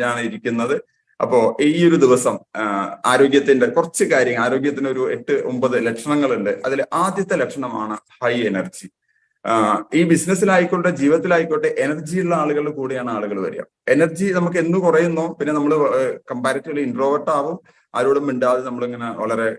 ആണ് ഇരിക്കുന്നത്. അപ്പോ ഈ ഒരു ദിവസം ആരോഗ്യത്തിന്റെ കുറച്ച് കാര്യങ്ങൾ ആരോഗ്യത്തിന് ഒരു എട്ട് ഒമ്പത് ലക്ഷണങ്ങളുണ്ട്. അതിൽ ആദ്യത്തെ ലക്ഷണമാണ് ഹൈ എനർജി ഈ ബിസിനസ്സിലായിക്കോട്ടെ ജീവിതത്തിലായിക്കോട്ടെ എനർജി ഉള്ള ആളുകളുടെ കൂടെയാണ് ആളുകൾ വരിക. എനർജി നമുക്ക് എന്ന് കുറയുന്നോ പിന്നെ നമ്മൾ കമ്പാരിറ്റീവ്ലി ഇൻട്രോവേർട്ട് ആവും. ആരോടും മിണ്ടാതെ നമ്മളിങ്ങനെ വളരെ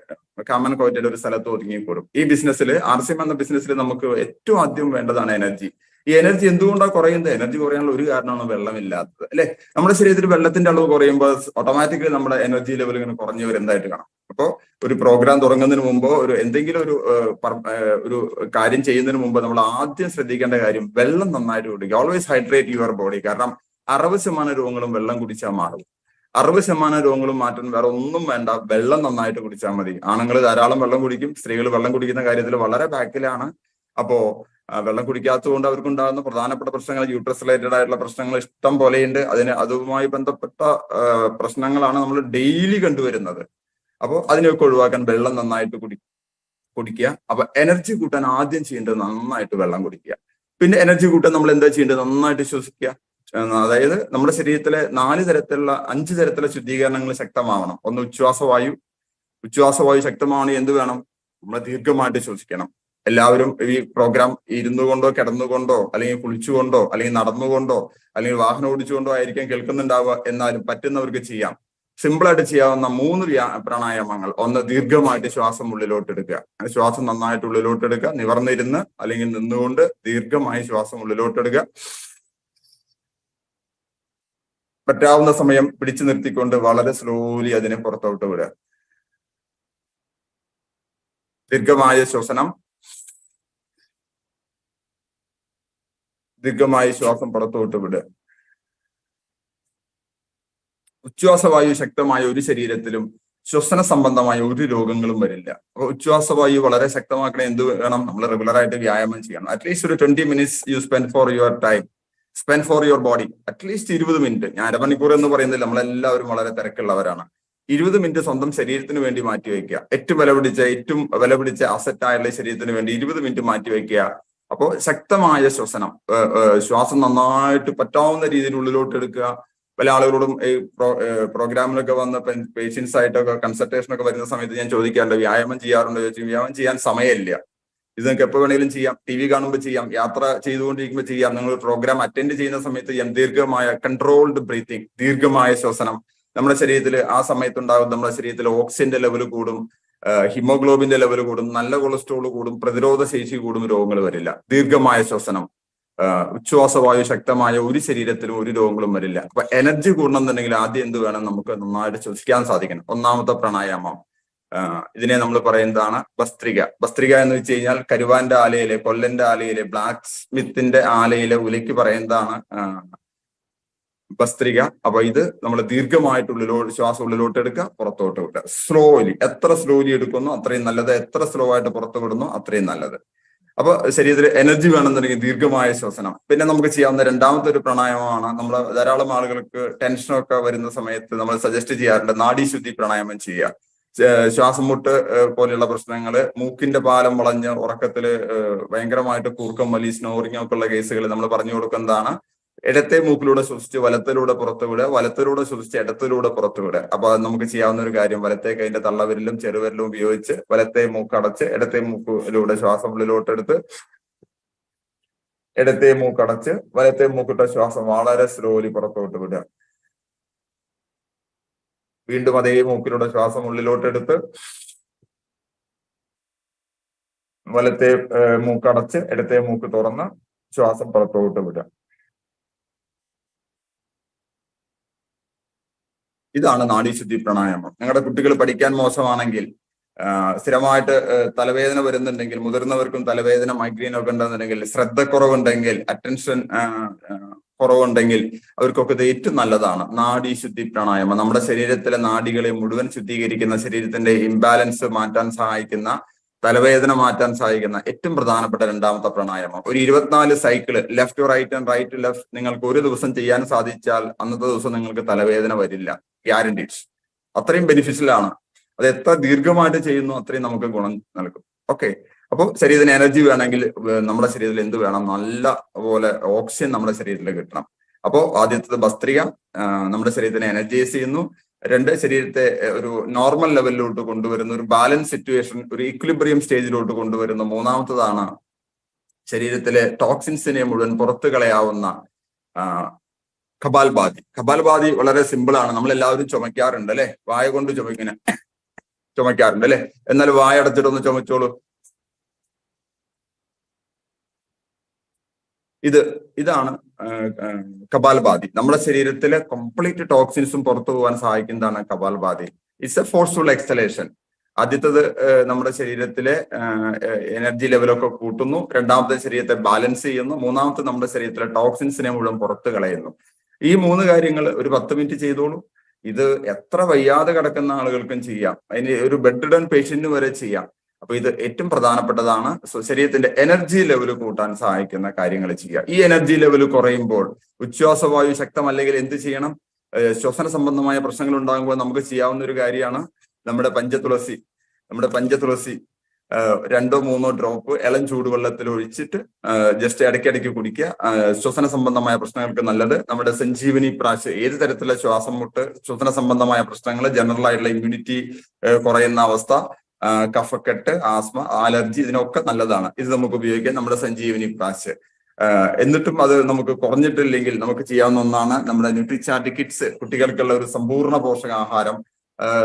കാമൻ കോറ്റഡ് ഒരു സ്ഥലത്ത് ഒതുങ്ങിക്കൂടും. ഈ ബിസിനസ്സിൽ ആർ സി എം എന്ന ബിസിനസ്സിൽ നമുക്ക് ഏറ്റവും ആദ്യം വേണ്ടതാണ് എനർജി ഈ എനർജി എന്തുകൊണ്ടാണ് കുറയുന്നത്? എനർജി കുറയാനുള്ള ഒരു കാരണമാണ് വെള്ളമില്ലാത്തത്. അല്ലെ? നമ്മുടെ ശരീരത്തിൽ വെള്ളത്തിന്റെ അളവ് കുറയുമ്പോൾ ഓട്ടോമാറ്റിക്കലി നമ്മുടെ എനർജി ലെവൽ ഇങ്ങനെ കുറഞ്ഞു വരുന്നതായിട്ട് കാണാം? അപ്പോൾ ഒരു പ്രോഗ്രാം തുടങ്ങുന്നതിന് മുമ്പോ ഒരു എന്തെങ്കിലും ഒരു ഒരു കാര്യം ചെയ്യുന്നതിന് മുമ്പ് നമ്മൾ ആദ്യം ശ്രദ്ധിക്കേണ്ട കാര്യം വെള്ളം നന്നായിട്ട് കുടിക്കുക. ഓൾവേസ് ഹൈഡ്രേറ്റ് യുവർ ബോഡി കാരണം അറുപത് ശതമാനം രോഗങ്ങളും വെള്ളം കുടിച്ചാൽ മാറും. അറുപത് ശതമാനം രോഗങ്ങളും മാറ്റാൻ വേറെ ഒന്നും വേണ്ട. വെള്ളം നന്നായിട്ട് കുടിച്ചാൽ മതി. ആണുങ്ങൾ ധാരാളം വെള്ളം കുടിക്കും സ്ത്രീകൾ വെള്ളം കുടിക്കുന്ന കാര്യത്തിൽ വളരെ ബാക്കിലാണ് അപ്പോ വെള്ളം കുടിക്കാത്തത് കൊണ്ട് അവർക്കുണ്ടാകുന്ന പ്രധാനപ്പെട്ട പ്രശ്നങ്ങൾ യൂട്രസ് റിലേറ്റഡ് ആയിട്ടുള്ള പ്രശ്നങ്ങൾ ഇഷ്ടം പോലെയുണ്ട്. അതിന് അതുമായി ബന്ധപ്പെട്ട പ്രശ്നങ്ങളാണ് നമ്മൾ ഡെയിലി കണ്ടുവരുന്നത്. അപ്പോൾ അതിനെയൊക്കെ ഒഴിവാക്കാൻ വെള്ളം നന്നായിട്ട് കുടി കുടിക്കുക. അപ്പൊ എനർജി കൂട്ടാൻ ആദ്യം ചെയ്യേണ്ടത് നന്നായിട്ട് വെള്ളം കുടിക്കുക. പിന്നെ എനർജി കൂട്ടാൻ നമ്മൾ എന്താ ചെയ്യേണ്ടത്? നന്നായിട്ട് ശ്വസിക്കുക. അതായത് നമ്മുടെ ശരീരത്തിലെ നാല് തരത്തിലുള്ള അഞ്ച് തരത്തിലുള്ള ശുദ്ധീകരണങ്ങൾ ശക്തമാവണം. ഒന്ന് ഉച്ഛ്വാസവായു. ഉച്ഛ്വാസവായു ശക്തമാവണം എന്ത് വേണം? നമ്മൾ ദീർഘമായിട്ട് ശ്വസിക്കണം. എല്ലാവരും ഈ പ്രോഗ്രാം ഇരുന്നു കൊണ്ടോ കിടന്നുകൊണ്ടോ അല്ലെങ്കിൽ കുളിച്ചുകൊണ്ടോ അല്ലെങ്കിൽ നടന്നുകൊണ്ടോ അല്ലെങ്കിൽ വാഹനം ഓടിച്ചുകൊണ്ടോ ആയിരിക്കാം കേൾക്കുന്നുണ്ടാവുക. എന്നാലും പറ്റുന്നവർക്ക് ചെയ്യാം. സിമ്പിളായിട്ട് ചെയ്യാവുന്ന മൂന്ന് പ്രാണായാമങ്ങൾ. ഒന്ന് ദീർഘമായിട്ട് ശ്വാസം ഉള്ളിലോട്ട് എടുക്കുക ശ്വാസം നന്നായിട്ട് ഉള്ളിലോട്ട് എടുക്കുക നിവർന്നിരുന്ന് അല്ലെങ്കിൽ നിന്നുകൊണ്ട് ദീർഘമായി ശ്വാസം ഉള്ളിലോട്ട് എടുക്കുക പറ്റാവുന്ന സമയം പിടിച്ചു നിർത്തിക്കൊണ്ട് വളരെ സ്ലോലി അതിനെ പുറത്തോട്ട് വിടുക. ദീർഘമായ ശ്വസനം ദീർഘമായി ശ്വാസം പുറത്തോട്ട് വിടുക ഉച്ഛ്വാസവായു ശക്തമായ ഒരു ശരീരത്തിലും ശ്വസന സംബന്ധമായ ഒരു രോഗങ്ങളും വരില്ല. അപ്പൊ ഉച്ഛ്വാസവായു വളരെ ശക്തമാക്കണേ എന്ത് വേണം? നമ്മൾ റെഗുലർ ആയിട്ട് വ്യായാമം ചെയ്യണം. അറ്റ്ലീസ്റ്റ് ഒരു twenty minutes you spend for your time spend for your body at least ഇരുപത് മിനിറ്റ് ഞാൻ അരമണിക്കൂർ എന്ന് പറയുന്നത് നമ്മളെല്ലാവരും വളരെ തിരക്കുള്ളവരാണ്. ഇരുപത് മിനിറ്റ് സ്വന്തം ശരീരത്തിന് വേണ്ടി മാറ്റി വയ്ക്കുക ഏറ്റവും വില പിടിച്ച ഏറ്റവും വില പിടിച്ച അസറ്റ് ആയുള്ള ശരീരത്തിന് വേണ്ടി ഇരുപത് മിനിറ്റ് മാറ്റി വയ്ക്കുക അപ്പോൾ ശക്തമായ ശ്വസനം ശ്വാസം നന്നായിട്ട് പറ്റാവുന്ന രീതിയിൽ ഉള്ളിലോട്ട് എടുക്കുക. പല ആളുകളോടും ഈ പ്രോ പ്രോഗ്രാമിലൊക്കെ വന്ന് പേഷ്യൻസ് ആയിട്ടൊക്കെ കൺസൾട്ടേഷൻ ഒക്കെ വരുന്ന സമയത്ത് ഞാൻ ചോദിക്കാറുണ്ട് വ്യായാമം ചെയ്യാറുണ്ടോ? ചോദിച്ചു വ്യായാമം ചെയ്യാൻ സമയമില്ല. ഇത് നിങ്ങൾക്ക് എപ്പോൾ വേണമെങ്കിലും ചെയ്യാം. ടി വി കാണുമ്പോൾ ചെയ്യാം. യാത്ര ചെയ്തുകൊണ്ടിരിക്കുമ്പോൾ ചെയ്യാം. നിങ്ങൾ പ്രോഗ്രാം അറ്റൻഡ് ചെയ്യുന്ന സമയത്ത് ദീർഘമായ കൺട്രോൾഡ് ബ്രീത്തിങ് ദീർഘമായ ശ്വസനം. നമ്മുടെ ശരീരത്തിൽ ആ സമയത്ത് സമയത്തുണ്ടാകും. നമ്മുടെ ശരീരത്തിൽ ഓക്സിജന്റെ ലെവൽ കൂടും. ഹിമോഗ്ലോബിന്റെ ലെവൽ കൂടും നല്ല കൊളസ്ട്രോൾ കൂടും പ്രതിരോധ ശേഷി കൂടും രോഗങ്ങൾ വരില്ല. ദീർഘമായ ശ്വസനം ഉച്ഛ്വാസവായു ശക്തമായ ഒരു ശരീരത്തിലും ഒരു രോഗങ്ങളും വരില്ല. അപ്പൊ എനർജി കൂടണമെന്നുണ്ടെങ്കിൽ ആദ്യം എന്ത് വേണം? നമുക്ക് നന്നായിട്ട് ശ്വസിക്കാൻ സാധിക്കണം. ഒന്നാമത്തെ പ്രാണായാമം. ഇതിനെ നമ്മൾ പറയുന്നതാണ് ഭസ്ത്രിക. ഭസ്ത്രിക എന്ന് വെച്ച് കഴിഞ്ഞാൽ കരുവാന്റെ ആലയിലെ കൊല്ലന്റെ ആലയിലെ ബ്ലാക്ക് സ്മിത്തിന്റെ ആലയിലെ ഉലയ്ക്ക് പറയുന്നതാണ് ഭസ്ത്രിക അപ്പൊ ഇത് നമ്മൾ ദീർഘമായിട്ട് ഉള്ളിലോട്ട് ശ്വാസം ഉള്ളിലോട്ട് എടുക്കുക പുറത്തോട്ട് വിടുക. സ്ലോലി എത്ര സ്ലോലി എടുക്കുന്നു അത്രയും നല്ലത്. എത്ര സ്ലോ ആയിട്ട് പുറത്തു വിടുന്നു അത്രയും നല്ലത്. അപ്പൊ ശരീരത്തിൽ എനർജി വേണമെന്നുണ്ടെങ്കിൽ ദീർഘമായ ശ്വസനം. പിന്നെ നമുക്ക് ചെയ്യാവുന്ന രണ്ടാമത്തെ ഒരു പ്രാണായാമമാണ് നമ്മൾ ധാരാളം ആളുകൾക്ക് ടെൻഷനൊക്കെ വരുന്ന സമയത്ത് നമ്മൾ സജസ്റ്റ് ചെയ്യാറുണ്ട് നാഡീശുദ്ധി പ്രാണായാമം ചെയ്യുക. ശ്വാസം മുട്ട് പോലെയുള്ള പ്രശ്നങ്ങൾ മൂക്കിന്റെ പാലം വളഞ്ഞ് ഉറക്കത്തിൽ ഭയങ്കരമായിട്ട് കൂർക്കം വലി സ്നോറിംഗ് ഒക്കെ ഉള്ള കേസുകൾ നമ്മൾ പറഞ്ഞു കൊടുക്കുന്നതാണ്. ഇടത്തെ മൂക്കിലൂടെ ശ്വസിച്ച് വലത്തിലൂടെ പുറത്തു വിടുക വലത്തിലൂടെ ശ്വസിച്ച് ഇടത്തിലൂടെ പുറത്തു വിടുക. അപ്പൊ അത് നമുക്ക് ചെയ്യാവുന്ന ഒരു കാര്യം വലത്തെ കൈന്റെ തള്ളവിരലും ചെറുവിരലും ഉപയോഗിച്ച് വലത്തെ മൂക്ക് അടച്ച് ഇടത്തെ മൂക്കിലൂടെ ശ്വാസം ഉള്ളിലോട്ടെടുത്ത് ഇടത്തെ മൂക്കടച്ച് വലത്തെ മൂക്കിട്ട ശ്വാസം വളരെ സ്ലോലി പുറത്തോട്ട് വിടുക. വീണ്ടും അതേ മൂക്കിലൂടെ ശ്വാസം ഉള്ളിലോട്ടെടുത്ത് വലത്തെ മൂക്കടച്ച് ഇടത്തെ മൂക്ക് തുറന്ന് ശ്വാസം പുറത്തോട്ട് വിടുക. ഇതാണ് നാഡീശുദ്ധി പ്രാണായാമം. ഞങ്ങളുടെ കുട്ടികൾ പഠിക്കാൻ മോശമാണെങ്കിൽ സ്ഥിരമായിട്ട് തലവേദന വരുന്നുണ്ടെങ്കിൽ മുതിർന്നവർക്കും തലവേദന മൈഗ്രെയിൻ ഒക്കെ ഉണ്ടെന്നുണ്ടെങ്കിൽ ശ്രദ്ധക്കുറവുണ്ടെങ്കിൽ അറ്റൻഷൻ കുറവുണ്ടെങ്കിൽ അവർക്കൊക്കെ ഇത് ഏറ്റവും നല്ലതാണ്. നാഡീശുദ്ധി പ്രാണായാമം. നമ്മുടെ ശരീരത്തിലെ നാഡികളെ മുഴുവൻ ശുദ്ധീകരിക്കുന്ന ശരീരത്തിന്റെ ഇംബാലൻസ് മാറ്റാൻ സഹായിക്കുന്ന തലവേദന മാറ്റാൻ സഹായിക്കുന്ന ഏറ്റവും പ്രധാനപ്പെട്ട രണ്ടാമത്തെ പ്രാണായാമം. ഒരു ഇരുപത്തിനാല് cycle left right and right left നിങ്ങൾക്ക് ഒരു ദിവസം ചെയ്യാൻ സാധിച്ചാൽ അന്നത്തെ ദിവസം നിങ്ങൾക്ക് തലവേദന വരില്ല. ഗ്യാരണ്ടീഡ് അത്രയും ബെനിഫിഷ്യൽ ആണ് അത് എത്ര ദീർഘമായിട്ട് ചെയ്യുന്നു അത്രയും നമുക്ക് ഗുണം നൽകും. ഓക്കെ. അപ്പോൾ ശരീരത്തിന് എനർജി വേണമെങ്കിൽ നമ്മുടെ ശരീരത്തിൽ എന്ത് വേണം? നല്ല പോലെ ഓക്സിജൻ നമ്മുടെ ശരീരത്തിൽ കിട്ടണം. അപ്പോൾ ആദ്യത്തത് ഭസ്ത്രിക നമ്മുടെ ശരീരത്തിനെ എനർജൈസ് ചെയ്യുന്നു. രണ്ട് ശരീരത്തെ ഒരു നോർമൽ ലെവലിലോട്ട് കൊണ്ടുവരുന്ന ഒരു ബാലൻസ് സിറ്റുവേഷൻ ഒരു ഈക്വിലിബ്രിയം സ്റ്റേജിലോട്ട് കൊണ്ടുവരുന്ന മൂന്നാമത്തതാണ് ശരീരത്തിലെ ടോക്സിൻസിനെ മുഴുവൻ പുറത്തു കളയാവുന്ന കപാൽബാധി കപാൽബാധി വളരെ സിമ്പിൾ ആണ്. നമ്മൾ എല്ലാവരും ചുമയ്ക്കാറുണ്ട് അല്ലെ? വായ കൊണ്ട് ചുമക്കിനെ. ചുമയ്ക്കാറുണ്ട് അല്ലെ? എന്നാൽ വായ അടച്ചിട്ടൊന്ന് ചുമച്ചോളൂ. ഇത് ഇതാണ് കപാൽബാധി നമ്മുടെ ശരീരത്തിലെ കംപ്ലീറ്റ് ടോക്സിൻസും പുറത്തു പോകാൻ സഹായിക്കുന്നതാണ് kapalbhati it's a forceful exhalation ആദ്യത്തത് നമ്മുടെ ശരീരത്തിലെ എനർജി ലെവലൊക്കെ കൂട്ടുന്നു. രണ്ടാമത്തെ ശരീരത്തെ ബാലൻസ് ചെയ്യുന്നു. മൂന്നാമത്തെ നമ്മുടെ ശരീരത്തിലെ ടോക്സിൻസിനെ മുഴുവൻ പുറത്തു കളയുന്നു. ഈ മൂന്ന് കാര്യങ്ങൾ ഒരു പത്ത് മിനിറ്റ് ചെയ്തോളൂ. ഇത് എത്ര വയ്യാതെ കിടക്കുന്ന ആളുകൾക്കും ചെയ്യാം. അതിന് ഒരു ബെഡ് ഡൺ പേഷ്യന്റിന് വരെ ചെയ്യാം. അപ്പൊ ഇത് ഏറ്റവും പ്രധാനപ്പെട്ടതാണ്. ശരീരത്തിന്റെ എനർജി ലെവൽ കൂട്ടാൻ സഹായിക്കുന്ന കാര്യങ്ങൾ ചെയ്യുക. ഈ എനർജി ലെവൽ കുറയുമ്പോൾ ഉച്ഛ്വാസവായു ശക്തമല്ലെങ്കിൽ എന്ത് ചെയ്യണം? ശ്വസന സംബന്ധമായ പ്രശ്നങ്ങൾ ഉണ്ടാകുമ്പോൾ നമുക്ക് ചെയ്യാവുന്ന ഒരു കാര്യമാണ് നമ്മുടെ പഞ്ചതുളസി. നമ്മുടെ പഞ്ചതുളസി രണ്ടോ മൂന്നോ ഡ്രോപ്പ് ഇളം ചൂടുവെള്ളത്തിൽ ഒഴിച്ചിട്ട് ജസ്റ്റ് ഇടയ്ക്കിടയ്ക്ക് കുടിക്കുക. ശ്വസന സംബന്ധമായ പ്രശ്നങ്ങൾക്ക് നല്ലത്. നമ്മുടെ സഞ്ജീവനി പ്രാശ് ഏത് തരത്തിലുള്ള ശ്വാസം മുട്ട് ശ്വസന സംബന്ധമായ പ്രശ്നങ്ങൾ ജനറൽ ആയിട്ടുള്ള ഇമ്മ്യൂണിറ്റി കുറയുന്ന അവസ്ഥ കഫക്കെട്ട് ആസ്മ അലർജി ഇതിനൊക്കെ നല്ലതാണ്. ഇത് നമുക്ക് ഉപയോഗിക്കാം നമ്മുടെ സഞ്ജീവനി പ്രാശ്. എന്നിട്ടും അത് നമുക്ക് കുറഞ്ഞിട്ടില്ലെങ്കിൽ നമുക്ക് ചെയ്യാവുന്ന ഒന്നാണ് നമ്മുടെ ന്യൂട്രിചാർട്ട് കിറ്റ്സ് കുട്ടികൾക്കുള്ള ഒരു സമ്പൂർണ പോഷകാഹാരം.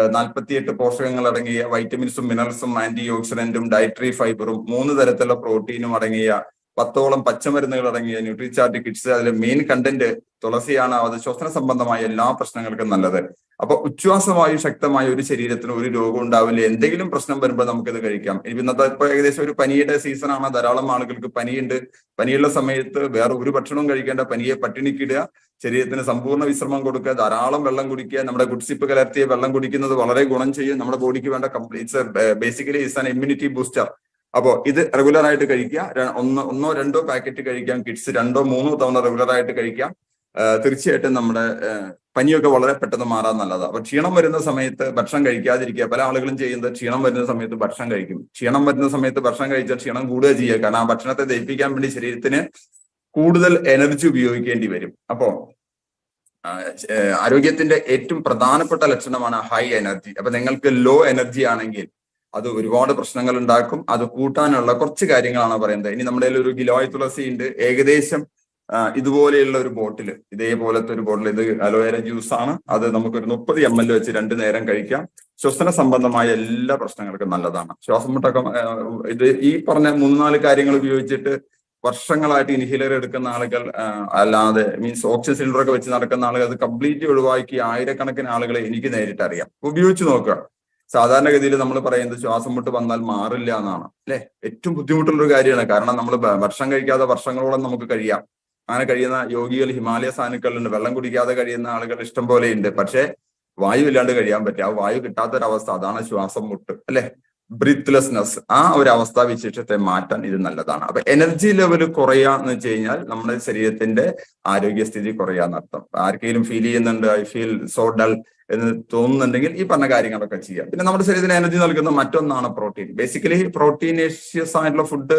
നാൽപ്പത്തിയെട്ട് പോഷകങ്ങൾ അടങ്ങിയ വൈറ്റമിൻസും മിനറൽസും ആന്റി ഓക്സിഡന്റും ഡയറ്ററി ഫൈബറും മൂന്ന് തരത്തിലുള്ള പ്രോട്ടീനും അടങ്ങിയ പത്തോളം പച്ചമരുന്നുകൾ അടങ്ങിയ ന്യൂട്രിചാർട്ട് കിറ്റ്സ് അതിലെ മെയിൻ കണ്ടന്റ് തുളസിയാണ്. അത് ശ്വസന സംബന്ധമായ എല്ലാ പ്രശ്നങ്ങൾക്കും നല്ലത്. അപ്പൊ ഉച്ഛ്വാസവായു ശക്തമായ ഒരു ശരീരത്തിന് ഒരു രോഗം ഉണ്ടാവില്ല. എന്തെങ്കിലും പ്രശ്നം വരുമ്പോൾ നമുക്കിത് കഴിക്കാം. ഇനി ഇന്നത്തെ ഇപ്പൊ ഏകദേശം ഒരു പനിയുടെ സീസണാണ് ധാരാളം ആളുകൾക്ക് പനിയുണ്ട്. പനിയുള്ള സമയത്ത് വേറെ ഒരു ഭക്ഷണവും കഴിക്കേണ്ട. പനിയെ പട്ടിണിക്കിടുക. ശരീരത്തിന് സമ്പൂർണ വിശ്രമം കൊടുക്കുക. ധാരാളം വെള്ളം കുടിക്കുക. നമ്മുടെ ഗുഡ്സിപ്പ് കലർത്തിയ വെള്ളം കുടിക്കുന്നത് വളരെ ഗുണം ചെയ്യും. നമ്മുടെ ബോഡിക്ക് വേണ്ട completes basically is an immunity booster അപ്പോ ഇത് റെഗുലർ ആയിട്ട് കഴിക്കുക. ഒന്ന് ഒന്നോ രണ്ടോ പാക്കറ്റ് കഴിക്കാം. കിഡ്സ് രണ്ടോ മൂന്നോ തവണ റെഗുലർ ആയിട്ട് കഴിക്കാം. തീർച്ചയായിട്ടും നമ്മുടെ പനിയൊക്കെ വളരെ പെട്ടെന്ന് മാറാൻ നല്ലതാണ് അപ്പൊ ക്ഷീണം വരുന്ന സമയത്ത് ഭക്ഷണം കഴിക്കാതിരിക്കുക. പല ആളുകളും ചെയ്യുന്നത് ക്ഷീണം വരുന്ന സമയത്ത് ഭക്ഷണം കഴിക്കും. ക്ഷീണം വരുന്ന സമയത്ത് ഭക്ഷണം കഴിച്ചാൽ ക്ഷീണം കൂടുക ചെയ്യുക. കാരണം ആ ഭക്ഷണത്തെ ദഹിപ്പിക്കാൻ വേണ്ടി ശരീരത്തിന് കൂടുതൽ എനർജി ഉപയോഗിക്കേണ്ടി വരും. അപ്പോ ആരോഗ്യത്തിന്റെ ഏറ്റവും പ്രധാനപ്പെട്ട ലക്ഷണമാണ് ഹൈ എനർജി അപ്പൊ നിങ്ങൾക്ക് ലോ എനർജി ആണെങ്കിൽ അത് ഒരുപാട് പ്രശ്നങ്ങൾ ഉണ്ടാക്കും അത് കൂട്ടാനുള്ള കുറച്ച് കാര്യങ്ങളാണ് പറയുന്നത്. ഇനി നമ്മുടെ ഒരു ഗിലോയ് തുളസി ഉണ്ട്. ഏകദേശം ഇതുപോലെയുള്ള ഒരു ബോട്ടിൽ ഇതേപോലത്തെ ഒരു ബോട്ടിൽ ഇത് അലോവേര ജ്യൂസ് ആണ്. അത് നമുക്കൊരു മുപ്പത് എം എൽ വെച്ച് രണ്ടു നേരം കഴിക്കാം. ശ്വസന സംബന്ധമായ എല്ലാ പ്രശ്നങ്ങൾക്കും നല്ലതാണ്. ശ്വാസം മുട്ടൊക്കെ ഇത് ഈ പറഞ്ഞ മൂന്ന് നാല് കാര്യങ്ങൾ ഉപയോഗിച്ചിട്ട് വർഷങ്ങളായിട്ട് ഇൻഹിലർ എടുക്കുന്ന ആളുകൾ അല്ലാതെ മീൻസ് ഓക്സിജൻ സിലിണ്ടർ ഒക്കെ വെച്ച് നടക്കുന്ന ആളുകൾ അത് കംപ്ലീറ്റ് ഒഴിവാക്കി ആയിരക്കണക്കിന് ആളുകളെ എനിക്ക് നേരിട്ട് അറിയാം ഉപയോഗിച്ച് നോക്കുക. സാധാരണഗതിയിൽ നമ്മൾ പറയുന്നത് ശ്വാസം മുട്ട് വന്നാൽ മാറില്ല എന്നാണ് അല്ലെ? ഏറ്റവും ബുദ്ധിമുട്ടുള്ള ഒരു കാര്യമാണ്. കാരണം നമ്മൾ ഭക്ഷണം കഴിക്കാതെ വർഷങ്ങളോളം നമുക്ക് കഴിയാം. അങ്ങനെ കഴിയുന്ന യോഗികൾ ഹിമാലയ സാനുക്കളുണ്ട്. വെള്ളം കുടിക്കാതെ കഴിയുന്ന ആളുകൾ ഇഷ്ടം പോലെ ഉണ്ട്. പക്ഷെ വായു ഇല്ലാണ്ട് കഴിയാൻ പറ്റും ആ വായു കിട്ടാത്തൊരവസ്ഥ. അതാണ് ശ്വാസം മുട്ട് അല്ലെ? ബ്രീത്ത്ലെസ്നെസ് ആ ഒരു അവസ്ഥാ വിശേഷത്തെ മാറ്റാൻ ഇത് നല്ലതാണ്. അപ്പൊ എനർജി ലെവൽ കുറയുക എന്ന് വെച്ച് കഴിഞ്ഞാൽ നമ്മുടെ ശരീരത്തിന്റെ ആരോഗ്യസ്ഥിതി കുറയാന്നർത്ഥം ആർക്കെങ്കിലും ഫീൽ ചെയ്യുന്നുണ്ട് ഐ ഫീൽ സോ ഡൾ എന്ന് തോന്നുന്നുണ്ടെങ്കിൽ ഈ പറഞ്ഞ കാര്യങ്ങളൊക്കെ ചെയ്യാം. പിന്നെ നമ്മുടെ ശരീരത്തിന് എനർജി നൽകുന്ന മറ്റൊന്നാണ് പ്രോട്ടീൻ ബേസിക്കലി പ്രോട്ടീനേഷ്യസ് ആയിട്ടുള്ള ഫുഡ്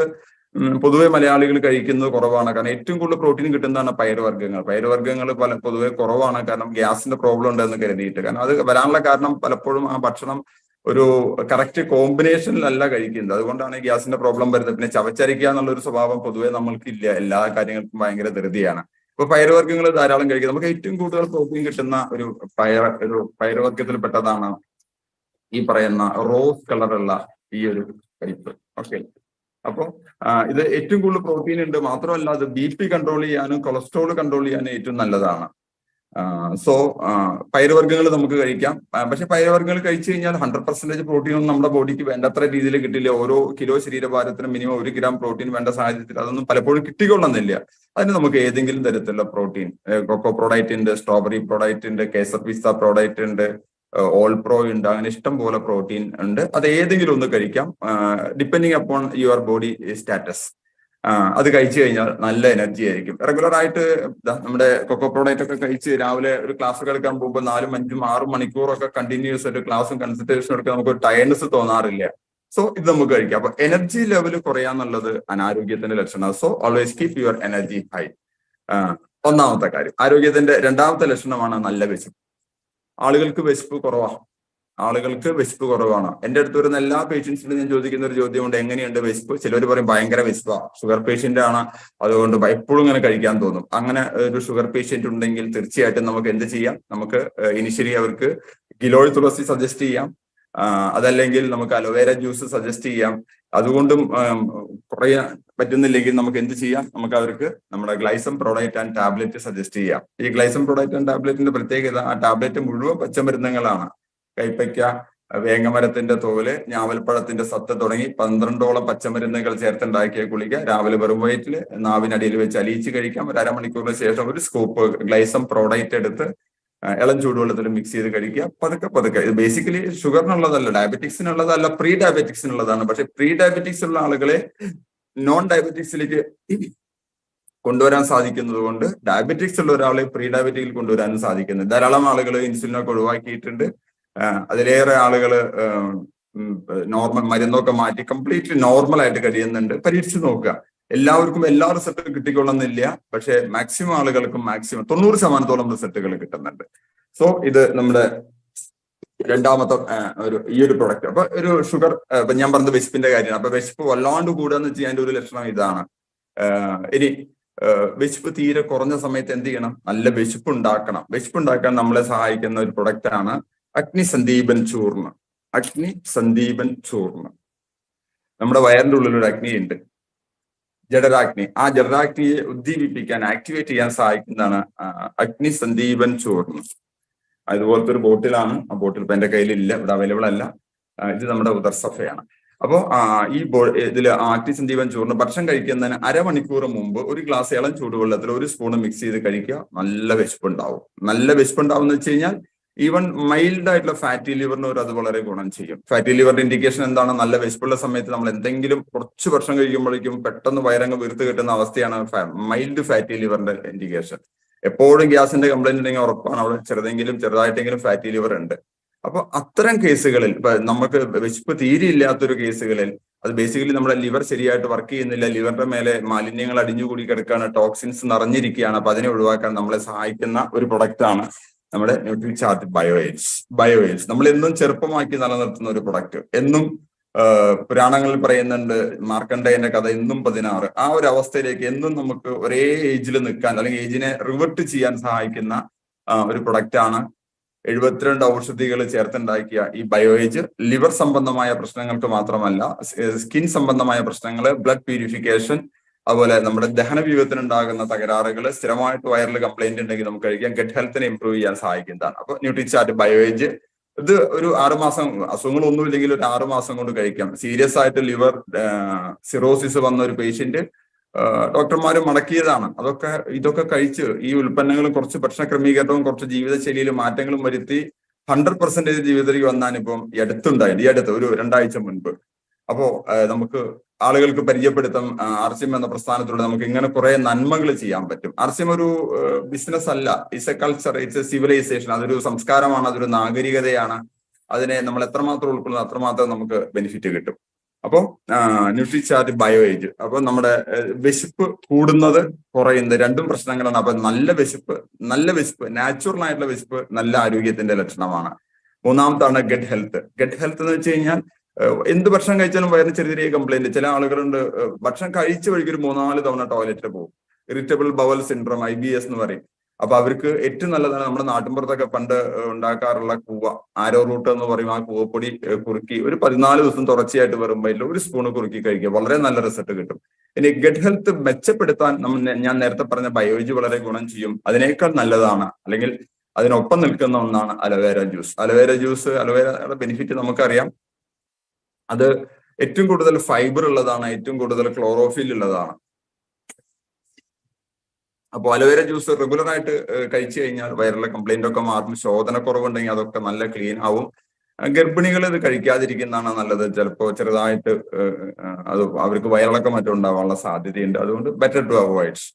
പൊതുവെ മലയാളികൾ കഴിക്കുന്നത് കുറവാണ്. കാരണം ഏറ്റവും കൂടുതൽ പ്രോട്ടീൻ കിട്ടുന്നതാണ് പയറുവർഗങ്ങൾ. പയറുവർഗങ്ങൾ പല പൊതുവെ കുറവാണ്. കാരണം ഗ്യാസിന്റെ പ്രോബ്ലം ഉണ്ടെന്ന് കരുതിയിട്ട്. കാരണം അത് വരാനുള്ള കാരണം പലപ്പോഴും ആ ഭക്ഷണം ഒരു കറക്റ്റ് കോമ്പിനേഷനിലല്ല കഴിക്കുന്നത്. അതുകൊണ്ടാണ് ഈ ഗ്യാസിന്റെ പ്രോബ്ലം വരുന്നത്. പിന്നെ ചവച്ചരിക്കുക എന്നുള്ള ഒരു സ്വഭാവം പൊതുവെ നമ്മൾക്കില്ല. എല്ലാ കാര്യങ്ങൾക്കും ഭയങ്കര ധൃതിയാണ്. ഇപ്പൊ പയറുവർഗങ്ങൾ ധാരാളം കഴിക്കുക നമുക്ക് ഏറ്റവും കൂടുതൽ പ്രോട്ടീൻ കിട്ടുന്ന ഒരു പയർ ഒരു പയറുവർഗത്തിൽ പെട്ടതാണ് ഈ പറയുന്ന റോസ് കളറുള്ള ഈ ഒരു പരിപ്പ്. ഓക്കെ അപ്പോൾ ഇത് ഏറ്റവും കൂടുതൽ പ്രോട്ടീൻ ഉണ്ട്. മാത്രമല്ല അത് ബി പി കൺട്രോൾ ചെയ്യാനും കൊളസ്ട്രോൾ കൺട്രോൾ ചെയ്യാനും ഏറ്റവും നല്ലതാണ്. സോ പയറുവർഗങ്ങൾ നമുക്ക് കഴിക്കാം. പക്ഷെ പയറുവർഗങ്ങൾ കഴിച്ചു കഴിഞ്ഞാൽ ഹൺഡ്രഡ് പെർസെന്റേജ് പ്രോട്ടീൻ ഒന്നും നമ്മുടെ ബോഡിക്ക് വേണ്ടത്ര രീതിയിൽ കിട്ടില്ല. ഓരോ കിലോ ശരീരഭാരത്തിന് മിനിമം ഒരു ഗ്രാം പ്രോട്ടീൻ വേണ്ട സാഹചര്യത്തിൽ അതൊന്നും പലപ്പോഴും കിട്ടിക്കൊള്ളുന്നില്ല. അതിന് നമുക്ക് ഏതെങ്കിലും തരത്തിലുള്ള പ്രോട്ടീൻ കൊക്കോ പ്രോഡക്റ്റ് ഉണ്ട് സ്ട്രോബെറി പ്രോഡക്റ്റ് ഉണ്ട് കേസർ പിസ്ത പ്രോഡക്റ്റ് ഉണ്ട് ഓൾ പ്രോ ഉണ്ട് അങ്ങനെ ഇഷ്ടം പോലെ പ്രോട്ടീൻ ഉണ്ട്. അത് ഏതെങ്കിലും ഒന്ന് കഴിക്കാം. Depending upon your body status അത് കഴിച്ചു കഴിഞ്ഞാൽ നല്ല എനർജി ആയിരിക്കും. റെഗുലർ ആയിട്ട് നമ്മുടെ കൊക്കോ പ്രോഡക്റ്റ് ഒക്കെ കഴിച്ച് രാവിലെ ഒരു ക്ലാസ് എടുക്കാൻ പോകുമ്പോൾ നാലും അഞ്ചും ആറും മണിക്കൂറൊക്കെ കണ്ടിന്യൂസ് ഒരു ക്ലാസ്സും കൺസൾട്ടേഷനും എടുക്കാൻ നമുക്ക് ടയർനെസ് തോന്നാറില്ല. സോ ഇത് നമുക്ക് കഴിക്കാം. അപ്പൊ എനർജി ലെവൽ കുറയാന്നുള്ളത് അനാരോഗ്യത്തിന്റെ ലക്ഷണമാണ്. So always keep your energy high ഒന്നാമത്തെ കാര്യം. ആരോഗ്യത്തിന്റെ രണ്ടാമത്തെ ലക്ഷണമാണ് നല്ല വിശപ്പ്. ആളുകൾക്ക് വിശപ്പ് കുറവാണ് ആളുകൾക്ക് വിശപ്പ് കുറവാണ്. എന്റെ അടുത്ത് വരുന്ന എല്ലാ പേഷ്യൻസിനും ഞാൻ ചോദിക്കുന്ന ഒരു ചോദ്യമുണ്ട്. എങ്ങനെയുണ്ട് വിശപ്പ്? ചിലർ പറയും ഭയങ്കര വിശപ്പാണ് ഷുഗർ പേഷ്യന്റ് ആണ്. അതുകൊണ്ട് എപ്പോഴും ഇങ്ങനെ കഴിക്കാൻ തോന്നും. അങ്ങനെ ഒരു ഷുഗർ പേഷ്യന്റ് ഉണ്ടെങ്കിൽ തീർച്ചയായിട്ടും നമുക്ക് എന്ത് ചെയ്യാം? നമുക്ക് ഇനിഷ്യലി അവർക്ക് ഗിലോയ് തുളസി സജസ്റ്റ് ചെയ്യാം. അതല്ലെങ്കിൽ നമുക്ക് അലോവേര ജ്യൂസ് സജസ്റ്റ് ചെയ്യാം. അതുകൊണ്ടും കുറയാൻ പറ്റുന്നില്ലെങ്കിൽ നമുക്ക് എന്ത് ചെയ്യാം? നമുക്ക് അവർക്ക് നമ്മുടെ ഗ്ലൈസം പ്രോഡക്റ്റ് ആൻഡ് ടാബ്ലറ്റ് സജസ്റ്റ് ചെയ്യാം. ഈ ഗ്ലൈസം പ്രോഡക്റ്റ് ആൻഡ് ടാബ്ലറ്റിന്റെ പ്രത്യേകത ആ ടാബ്ലറ്റ് മുഴുവൻ പച്ചമരുന്നുകളാണ്. കൈപ്പയ്ക്ക വേങ്ങമരത്തിന്റെ തോൽ ഞാവൽപ്പഴത്തിന്റെ സത്ത് തുടങ്ങി പന്ത്രണ്ടോളം പച്ചമരുന്നുകൾ ചേർത്തുണ്ടാക്കിയ ഗുളിക രാവിലെ വെറും വയറ്റിൽ നാവിനടിയിൽ വെച്ച് അലിയിച്ച് കഴിക്കാം. ഒരു അരമണിക്കൂറിന് ശേഷം ഒരു സ്കൂപ്പ് ഗ്ലൈസം പ്രോഡക്റ്റ് എടുത്ത് ഇളം ചൂടുവെള്ളത്തിൽ മിക്സ് ചെയ്ത് കഴിക്കുക. പതുക്കെ പതുക്കെ. ഇത് ബേസിക്കലി ഷുഗറിനുള്ളതല്ല ഡയബറ്റിക്സിനുള്ളതല്ല പ്രീ ഡയബറ്റിക്സിനുള്ളതാണ് പക്ഷെ പ്രീ ഡയബറ്റിക്സ് ഉള്ള ആളുകളെ നോൺ ഡയബറ്റിക്സിലേക്ക് കൊണ്ടുവരാൻ സാധിക്കുന്നത് കൊണ്ട് ഡയബറ്റിക്സ് ഉള്ള ഒരാളെ പ്രീ ഡയബറ്റിക്കിൽ കൊണ്ടുവരാനും സാധിക്കുന്നു. ധാരാളം ആളുകൾ ഇൻസുലിനൊക്കെ ഒഴിവാക്കിയിട്ടുണ്ട്. അതിലേറെ ആളുകൾ നോർമൽ മരുന്നൊക്കെ മാറ്റി കംപ്ലീറ്റ്ലി നോർമൽ ആയിട്ട് കഴിയുന്നുണ്ട്. പരീക്ഷിച്ച് നോക്കുക. എല്ലാവർക്കും എല്ലാ റിസൾട്ടും കിട്ടിക്കൊള്ളുന്നില്ല. പക്ഷെ മാക്സിമം ആളുകൾക്കും മാക്സിമം തൊണ്ണൂറ് ശതമാനത്തോളം റിസൾട്ടുകൾ കിട്ടുന്നുണ്ട്. സോ ഇത് നമ്മുടെ രണ്ടാമത്തെ ഒരു ഈ ഒരു പ്രൊഡക്റ്റ് അപ്പൊ ഒരു ഷുഗർ ഇപ്പൊ ഞാൻ പറഞ്ഞത് വിശപ്പിന്റെ കാര്യമാണ്. അപ്പൊ വിശപ്പ് വല്ലാണ്ട് കൂടുകയെന്ന് വെച്ചാൽ അതിന്റെ ഒരു ലക്ഷണം ഇതാണ്. ഇനി വിശപ്പ് തീരെ കുറഞ്ഞ സമയത്ത് എന്ത് ചെയ്യണം? നല്ല വിശപ്പ് ഉണ്ടാക്കണം. വിശപ്പ് ഉണ്ടാക്കാൻ നമ്മളെ സഹായിക്കുന്ന ഒരു പ്രൊഡക്റ്റ് ആണ് അഗ്നി സന്ദീപൻ ചൂർണ. അഗ്നി സന്ദീപൻ ചൂർണ. നമ്മുടെ വയറിന്റെ ഉള്ളിൽ ഒരു അഗ്നി ഉണ്ട് ജഡരാഗ്നി. ആ ജഡരാഗ്നിയെ ഉദ്ദീപിപ്പിക്കാൻ ആക്ടിവേറ്റ് ചെയ്യാൻ സഹായിക്കുന്നതാണ് അഗ്നി സന്ദീപൻ ചൂർണം. അതുപോലത്തെ ഒരു ബോട്ടിലാണ്. ആ ബോട്ടിൽ ഇപ്പൊ എന്റെ കയ്യിലില്ല. ഇവിടെ അവൈലബിൾ അല്ല. ഇത് നമ്മുടെ ഉദർസഫയാണ് അപ്പോ ആ ഈ ബോ ഇതിൽ ആക്ടി സന്ദീപൻ ചൂർണം ഭക്ഷണം കഴിക്കുന്നതിന് അരമണിക്കൂർ മുമ്പ് ഒരു ഗ്ലാസ് ഇളം ചൂടുവെള്ളത്തിൽ ഒരു സ്പൂൺ മിക്സ് ചെയ്ത് കഴിക്കുക. നല്ല വിശപ്പുണ്ടാവും. നല്ല വിശപ്പുണ്ടാവും എന്ന് വെച്ച് കഴിഞ്ഞാൽ ഈവൻ മൈൽഡ് ആയിട്ടുള്ള ഫാറ്റി ലിവറിന് അത് വളരെ ഗുണം ചെയ്യും. ഫാറ്റി ലിവറിന്റെ ഇൻഡിക്കേഷൻ എന്താണ്? നല്ല വിശപ്പുള്ള സമയത്ത് നമ്മൾ എന്തെങ്കിലും കുറച്ച് വർഷം കഴിക്കുമ്പോഴേക്കും പെട്ടെന്ന് വയറങ്ങ് വീർത്ത് കിട്ടുന്ന അവസ്ഥയാണ് മൈൽഡ് ഫാറ്റി ലിവറിന്റെ ഇൻഡിക്കേഷൻ എപ്പോഴും ഗ്യാസിന്റെ കംപ്ലൈന്റ് ഉണ്ടെങ്കിൽ ഉറപ്പാണ്. അവിടെ ചെറുതെങ്കിലും ചെറുതായിട്ടെങ്കിലും ഫാറ്റി ലിവർ ഉണ്ട്. അപ്പൊ അത്തരം കേസുകളിൽ നമുക്ക് വിശപ്പ് തീരെ ഇല്ലാത്തൊരു കേസുകളിൽ അത് ബേസിക്കലി നമ്മുടെ ലിവർ ശരിയായിട്ട് വർക്ക് ചെയ്യുന്നില്ല ലിവറിന്റെ മേലെ മാലിന്യങ്ങൾ അടിഞ്ഞുകൂടി കിടക്കുകയാണ് ടോക്സിൻസ് നിറഞ്ഞിരിക്കുകയാണ് അപ്പൊ അതിനെ ഒഴിവാക്കാൻ നമ്മളെ സഹായിക്കുന്ന ഒരു പ്രൊഡക്റ്റ് ആണ് നമ്മുടെ ന്യൂട്രി ചാർട്ട് ബയോഎയ്ഡ്സ് ബയോഎയ്ഡ്സ് നമ്മൾ എന്നും ചെറുപ്പമാക്കി നിലനിർത്തുന്ന ഒരു പ്രൊഡക്റ്റ് എന്നും പുരാണങ്ങളിൽ പറയുന്നുണ്ട് മാർക്കണ്ഡേയന്റെ കഥ എന്നും പതിനാറ്. ആ ഒരു അവസ്ഥയിലേക്ക് എന്നും നമുക്ക് ഒരേ ഏജിൽ നിൽക്കാൻ അല്ലെങ്കിൽ ഏജിനെ റിവർട്ട് ചെയ്യാൻ സഹായിക്കുന്ന ഒരു പ്രൊഡക്റ്റാണ് എഴുപത്തിരണ്ട് ഔഷധികൾ ചേർത്തുണ്ടാക്കിയ ഈ ബയോയേജ്. ലിവർ സംബന്ധമായ പ്രശ്നങ്ങൾക്ക് മാത്രമല്ല സ്കിൻ സംബന്ധമായ പ്രശ്നങ്ങൾ ബ്ലഡ് പ്യൂരിഫിക്കേഷൻ അതുപോലെ നമ്മുടെ ദഹന വ്യൂഹത്തിനുണ്ടാകുന്ന തകരാറുകൾ സ്ഥിരമായിട്ട് വയറിൽ കംപ്ലൈന്റ് ഉണ്ടെങ്കിൽ നമുക്ക് കഴിക്കാം. ഗട്ട് ഹെൽത്തിനെ ഇംപ്രൂവ് ചെയ്യാൻ സഹായിക്കുന്നതാണ്. അപ്പൊ ന്യൂട്രിചാർട്ട് ബയോയേജ് ഇത് ഒരു ആറുമാസം അസുഖങ്ങളൊന്നും ഇല്ലെങ്കിൽ ഒരു ആറുമാസം കൊണ്ട് കഴിക്കാം. സീരിയസ് ആയിട്ട് ലിവർ സിറോസിസ് വന്ന ഒരു പേഷ്യന്റ് ഡോക്ടർമാർ മടക്കിയതാണ്. അതൊക്കെ ഇതൊക്കെ കഴിച്ച് ഈ ഉൽപ്പന്നങ്ങളും കുറച്ച് ഭക്ഷണ ക്രമീകരണവും കുറച്ച് ജീവിതശൈലിയിലും മാറ്റങ്ങളും വരുത്തി ഹൺഡ്രഡ് പെർസെന്റേജ് ജീവിതത്തിലേക്ക് വന്നാണ് ഇപ്പം ഈ അടുത്തുണ്ടായത്. ഈ അടുത്ത് ഒരു രണ്ടാഴ്ച മുൻപ്. അപ്പോ നമുക്ക് ആളുകൾക്ക് പരിചയപ്പെടുത്താം ആർസിഎം എന്ന പ്രസ്ഥാനത്തിലൂടെ നമുക്ക് ഇങ്ങനെ കുറെ നന്മകൾ ചെയ്യാൻ പറ്റും. ആർസിഎം ഒരു ബിസിനസ് അല്ല. It's a culture it's a civilization അതൊരു സംസ്കാരമാണ് അതൊരു നാഗരികതയാണ്. അതിനെ നമ്മൾ എത്രമാത്രം ഉൾക്കൊള്ളുന്നു അത്രമാത്രം നമുക്ക് ബെനിഫിറ്റ് കിട്ടും. അപ്പോൾ ന്യൂട്രിചാർജ് ബയോ ഏജ് അപ്പോൾ നമ്മുടെ വിശപ്പ് കൂടുന്നത് കുറയുന്നത് രണ്ടും പ്രശ്നങ്ങളാണ്. അപ്പൊ നല്ല വിശപ്പ് നല്ല വിശപ്പ് നാച്ചുറൽ ആയിട്ടുള്ള വിശപ്പ് നല്ല ആരോഗ്യത്തിന്റെ ലക്ഷണമാണ്. മൂന്നാമത്താണ് ഗഡ് ഹെൽത്ത് ഗഡ് ഹെൽത്ത് എന്ന് വെച്ച് കഴിഞ്ഞാൽ എന്ത് ഭക്ഷണം കഴിച്ചാലും വയറിന് ചെറിയ ചെറിയ കംപ്ലൈന്റ് ചില ആളുകളുണ്ട് ഭക്ഷണം കഴിച്ച വഴിക്ക് ഒരു മൂന്നാൽ തവണ ടോയ്ലറ്റിൽ പോകും. Irritable bowel syndrome I B S എന്ന് പറയും. അപ്പൊ അവർക്ക് ഏറ്റവും നല്ലതാണ് നമ്മുടെ നാട്ടിൻപുറത്തൊക്കെ പണ്ട് ഉണ്ടാക്കാറുള്ള കൂവ. ആരോ റൂട്ട് എന്ന് പറയും ആ കൂവപ്പൊടി കുറുക്കി ഒരു പതിനാല് ദിവസം തുടർച്ചയായിട്ട് വരുമ്പോൾ ഒരു സ്പൂണ് കുറുക്കി കഴിക്കുക. വളരെ നല്ല റിസൾട്ട് കിട്ടും. ഇനി ഗഡ് ഹെൽത്ത് മെച്ചപ്പെടുത്താൻ നമ്മൾ ഞാൻ നേരത്തെ പറഞ്ഞ ബയോളജി വളരെ ഗുണം ചെയ്യും. അതിനേക്കാൾ നല്ലതാണ്. അല്ലെങ്കിൽ അതിനൊപ്പം നിൽക്കുന്ന ഒന്നാണ് aloe vera juice aloe vera juice അലവേരയുടെ benefit നമുക്കറിയാം. അത് ഏറ്റവും കൂടുതൽ ഫൈബർ ഉള്ളതാണ് ഏറ്റവും കൂടുതൽ ക്ലോറോഫിൽ ഉള്ളതാണ്. അപ്പോൾ അലോവേര ജ്യൂസ് റെഗുലർ ആയിട്ട് കഴിച്ചു കഴിഞ്ഞാൽ വയറിലെ കംപ്ലൈന്റ് ഒക്കെ മാറും ശോധന കുറവുണ്ടെങ്കിൽ അതൊക്കെ നല്ല ക്ലീൻ ആവും. ഗർഭിണികൾ ഇത് കഴിക്കാതിരിക്കുന്നതാണ് നല്ലത്. ചിലപ്പോൾ ചെറുതായിട്ട് അത് അവർക്ക് വയറിളക്കം മറ്റും ഉണ്ടാവാനുള്ള സാധ്യതയുണ്ട്. അതുകൊണ്ട് ബെറ്റർ ടു അവോയ്ഡ്സ്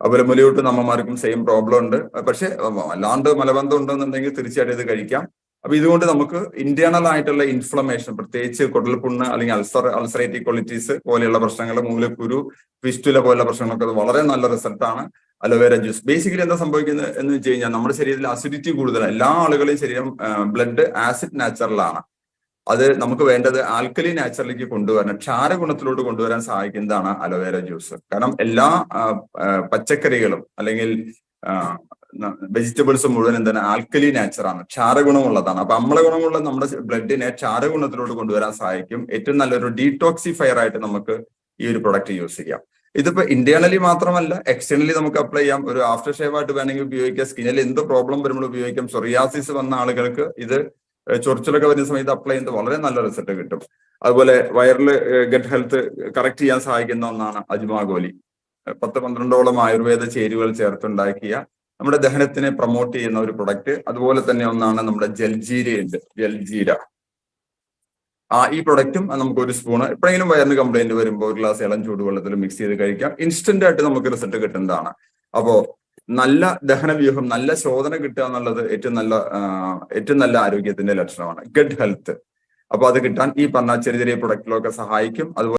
അതുപോലെ മുലയൂട്ട് നമ്മമാർക്കും സെയിം പ്രോബ്ലം ഉണ്ട്. പക്ഷെ അല്ലാണ്ട് മലബന്ധം ഉണ്ടെന്നുണ്ടെങ്കിൽ തീർച്ചയായിട്ടും ഇത് കഴിക്കാം. അപ്പൊ ഇതുകൊണ്ട് നമുക്ക് ഇന്റേണൽ ആയിട്ടുള്ള ഇൻഫ്ലമേഷൻ പ്രത്യേകിച്ച് കുടൽപുണ്ണ് അല്ലെങ്കിൽ അൾസർ അൾസറേറ്റീവ് ക്വാളിറ്റീസ് പോലെയുള്ള പ്രശ്നങ്ങൾ മൂലക്കുരു ഫിസ്റ്റുല പോലെയുള്ള പ്രശ്നങ്ങളൊക്കെ വളരെ നല്ല റിസൾട്ടാണ് അലോവേര ജ്യൂസ് ബേസിക്കലി എന്താ സംഭവിക്കുന്നത് എന്ന് വെച്ച് കഴിഞ്ഞാൽ നമ്മുടെ ശരീരത്തിൽ അസിഡിറ്റി കൂടുതലാണ്. എല്ലാ ആളുകളെയും ശരീരം ബ്ലഡ് ആസിഡ് നാച്ചുറലാണ് അത് നമുക്ക് വേണ്ടത് ആൽക്കലി നാച്ചുറലിലേക്ക് കൊണ്ടുവരണം. ക്ഷാരഗുണത്തിലോട്ട് കൊണ്ടുവരാൻ സഹായിക്കുന്നതാണ് അലോവേര ജ്യൂസ് കാരണം എല്ലാ പച്ചക്കറികളും അല്ലെങ്കിൽ വെജിറ്റബിൾസ് മുഴുവൻ എന്താണ്? ആൽക്കലി നാച്ചറാണ് ക്ഷാരഗുണമുള്ളതാണ്. അപ്പൊ അമ്ല ഗുണമുള്ള നമ്മുടെ ബ്ലഡിനെ ക്ഷാരഗുണത്തിലോട്ട് കൊണ്ടുവരാൻ സഹായിക്കും. ഏറ്റവും നല്ലൊരു ഡീടോക്സിഫയർ ആയിട്ട് നമുക്ക് ഈ ഒരു പ്രൊഡക്റ്റ് യൂസ് ചെയ്യാം. ഇതിപ്പോ ഇന്റേണലി മാത്രമല്ല എക്സ്റ്റേണലി നമുക്ക് അപ്ലൈ ചെയ്യാം. ഒരു ആഫ്റ്റർ ഷേവ് ആയിട്ട് വേണമെങ്കിൽ ഉപയോഗിക്കാം. സ്കിന്നിൽ എന്ത് പ്രോബ്ലം വരുമ്പോൾ ഉപയോഗിക്കാം. സൊറിയാസിസ് വന്ന ആളുകൾക്ക് ഇത് ചൊറിച്ചിലൊക്കെ വരുന്ന സമയത്ത് അപ്ലൈ ചെയ്യുന്നത് വളരെ നല്ല റിസൾട്ട് കിട്ടും. അതുപോലെ വയറിൽ ഗട്ട് ഹെൽത്ത് കറക്റ്റ് ചെയ്യാൻ സഹായിക്കുന്ന ഒന്നാണ് അജ്മാഗോലി. പത്ത് പന്ത്രണ്ടോളം ആയുർവേദ ചേരുവകൾ ചേർത്തുണ്ടാക്കിയ നമ്മുടെ ദഹനത്തിനെ പ്രൊമോട്ട് ചെയ്യുന്ന ഒരു പ്രൊഡക്റ്റ് അതുപോലെ തന്നെ ഒന്നാണ് നമ്മുടെ ജൽജീരയുണ്ട് ജൽജീര. ആ ഈ പ്രൊഡക്റ്റും നമുക്ക് ഒരു സ്പൂണ് എപ്പോഴെങ്കിലും വയറിന് കംപ്ലൈന്റ് വരുമ്പോൾ ഒരു ഗ്ലാസ് ഇളം ചൂടുവെള്ളത്തിൽ മിക്സ് ചെയ്ത് കഴിക്കാം. ഇൻസ്റ്റന്റ് ആയിട്ട് നമുക്ക് റിസൾട്ട് കിട്ടുന്നതാണ്. അപ്പോ നല്ല ദഹനവ്യൂഹം നല്ല ശോധന കിട്ടുക എന്നുള്ളത് ഏറ്റവും നല്ല ഏറ്റവും നല്ല ആരോഗ്യത്തിന്റെ ലക്ഷണമാണ്. ഗഡ് ഹെൽത്ത് അപ്പൊ അത് കിട്ടാൻ ഈ പറഞ്ഞ ചെറിയ ചെറിയ പ്രൊഡക്റ്റിലൊക്കെ സഹായിക്കും. അതുപോലെ